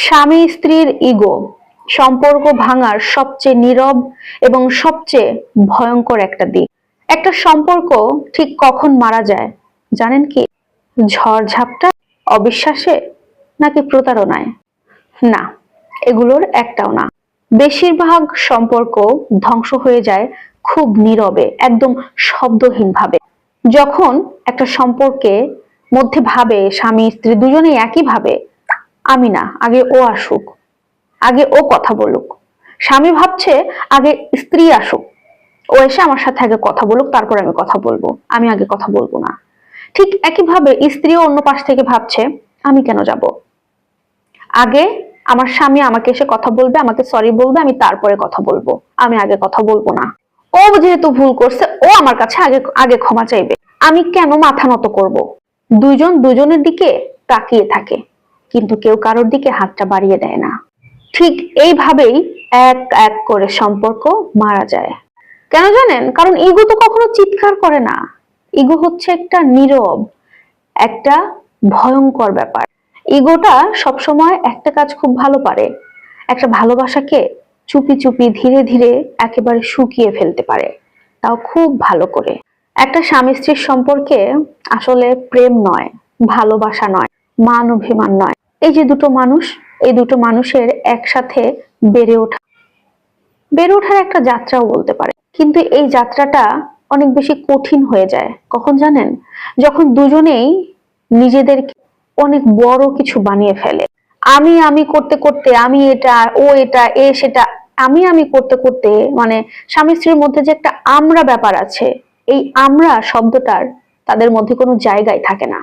স্বামী স্ত্রীর ইগো, সম্পর্ক ভাঙার সবচেয়ে নীরব এবং সবচেয়ে ভয়ঙ্কর একটা দিক। একটা সম্পর্ক ঠিক কখন মারা যায়, জানেন কি? ঝড়ঝাপটা অবিশ্বাসে নাকি প্রতারণায়? না, এগুলোর একটাও না। বেশিরভাগ সম্পর্ক ধ্বংস হয়ে যায় খুব নীরবে, একদম শব্দহীন ভাবে যখন একটা সম্পর্কে মধ্যে ভাবে, স্বামী স্ত্রী দুজনেই একই ভাবে আমি না, আগে ও আসুক। আগে ও কথা বলুক। স্বামী ভাবছে, আগে স্ত্রী আসুক। ও এসে আমার সাথে আগে কথা বলুক, তারপর আমি কথা বলব। আমি আগে কথা বলব না। ঠিক একইভাবে স্ত্রীও অন্য পাশ থেকে ভাবছে, আমি কেন যাব? আগে আমার স্বামী আমাকে এসে কথা বলবে, আমাকে সরি বলবে, আমি তারপরে কথা বলব। আমি আগে কথা বলব না। ও যেহেতু ভুল করছে, ও আমার কাছে আগে আগে ক্ষমা চাইবে। আমি কেন মাথা নত করব? দুইজন দুজনের দিকে তাকিয়ে থাকে। কিন্তু কেউ কারোর দিকে হাতটা বাড়িয়ে দেয় না। ঠিক এইভাবেই এক এক করে সম্পর্ক মারা যায়। কেন জানেন? কারণ ইগো তো কখনো চিৎকার করে না। ইগো হচ্ছে একটা নীরব, একটা ভয়ঙ্কর ব্যাপার। ইগোটা সবসময় একটা কাজ খুব ভালো পারে, একটা ভালোবাসাকে চুপি চুপি ধীরে ধীরে একেবারে শুকিয়ে ফেলতে পারে। তাও খুব ভালো করে। একটা স্বামী স্ত্রীর সম্পর্কে আসলে প্রেম নয়, ভালোবাসা নয়, মান অভিমান নয়। এই যে দুটো মানুষ, এই দুটো মানুষের একসাথে বেড়ে ওঠা। বেড়ে ওঠার একটা যাত্রাও বলতে পারে। কিন্তু এই যাত্রাটা অনেক বেশি কঠিন হয়ে যায়। কখন জানেন? যখন দুজনেই নিজেদেরকে অনেক বড় কিছু বানিয়ে ফেলে। আমি আমি করতে করতে আমি এটা, ও এটা, এ সেটা, আমি আমি করতে করতে মানে স্বামী স্ত্রীর মধ্যে যে একটা আমরা ব্যাপার আছে, এই আমরা শব্দটার তাদের মধ্যে কোনো জায়গায় থাকে না।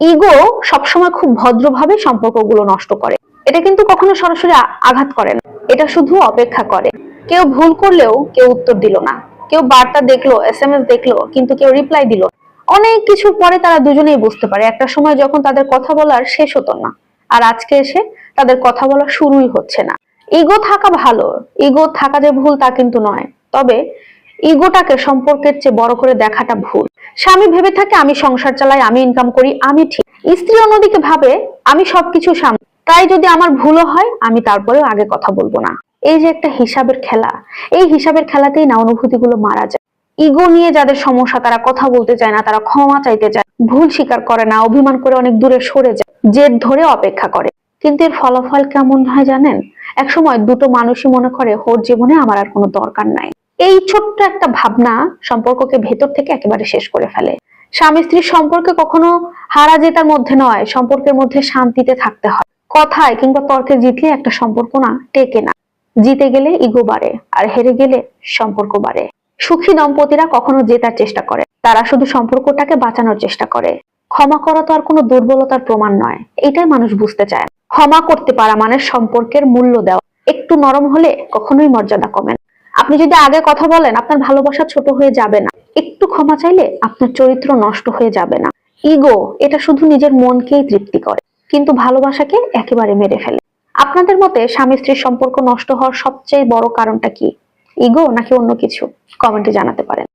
ইগো সবসময় খুব ভদ্রভাবে সম্পর্কগুলো নষ্ট করে। এটা কিন্তু কখনো সরাসরি আঘাত করে না। এটা শুধু অপেক্ষা করে। কেউ ভুল করলেও কেউ উত্তর দিল না। কেউ বার্তা দেখল এস এম এস দেখল, কিন্তু কেউ রিপ্লাই দিল অনেক কিছু পরে তারা দুজনেই বুঝতে পারে। একটা সময় যখন তাদের কথা বলার শেষ হতো না, আর আজকে এসে তাদের কথা বলা শুরুই হচ্ছে না। ইগো থাকা ভালো। ইগো থাকা যে ভুল তা কিন্তু নয়। তবে ইগোটাকে সম্পর্কের চেয়ে বড় করে দেখাটা ভুল। স্বামী ভেবে থাকে, আমি সংসার চালাই, আমি ইনকাম করি, আমি ঠিক। স্ত্রী অন্যদিকে ভাবে, আমি সবকিছু সাম, তাই যদি আমার ভুলও হয়, আমি তারপরেও আগে কথা বলব না। এই যে একটা হিসাবের খেলা। এই হিসাবের খেলাতেই না অনুভূতিগুলো মারা যায়। ইগো নিয়ে যাদের সমস্যা, তারা কথা বলতে চায় না, তারা ক্ষমা চাইতে চায়। ভুল স্বীকার করে না, অভিমান করে অনেক দূরে সরে যায়। জেদ ধরে অপেক্ষা করে। কিন্তু এর ফলাফল কেমন হয় জানেন? একসময় দুটো মানুষই মনে করে ওর জীবনে আমার আর কোনো দরকার নাই। এই ছোট্ট একটা ভাবনা সম্পর্ককে ভেতর থেকে একেবারে শেষ করে ফেলে। স্বামী স্ত্রীর সম্পর্কে কখনো হারা জেতার মধ্যে নয়, সম্পর্কের মধ্যে শান্তিতে থাকতে হয়। কথায় কিংবা তর্কে জিতলে একটা সম্পর্ক না, টেকে না। জিতে গেলে ইগো বাড়ে, আর হেরে গেলে সম্পর্ক বাড়ে। সুখী দম্পতিরা কখনো জেতার চেষ্টা করে, তারা শুধু সম্পর্কটাকে বাঁচানোর চেষ্টা করে। ক্ষমা করা তো আর কোনো দুর্বলতার প্রমাণ নয়, এটাই মানুষ বুঝতে চায়। ক্ষমা করতে পারা মানে সম্পর্কের মূল্য দেওয়া। একটু নরম হলে কখনোই মর্যাদা কমে আপনি যদি আগে কথা বলেন, আপনার ভালোবাসা ছোট হয়ে যাবে না। একটু ক্ষমা চাইলে আপনার চরিত্র নষ্ট হয়ে যাবে না। ইগো এটা শুধু নিজের মনকেই তৃপ্তি করে, কিন্তু ভালোবাসাকে একেবারে মেরে ফেলে। আপনাদের মতে স্বামী স্ত্রীর সম্পর্ক নষ্ট হওয়ার সবচেয়ে বড় কারণটা কি? ইগো নাকি অন্য কিছু? কমেন্টে জানাতে পারেন।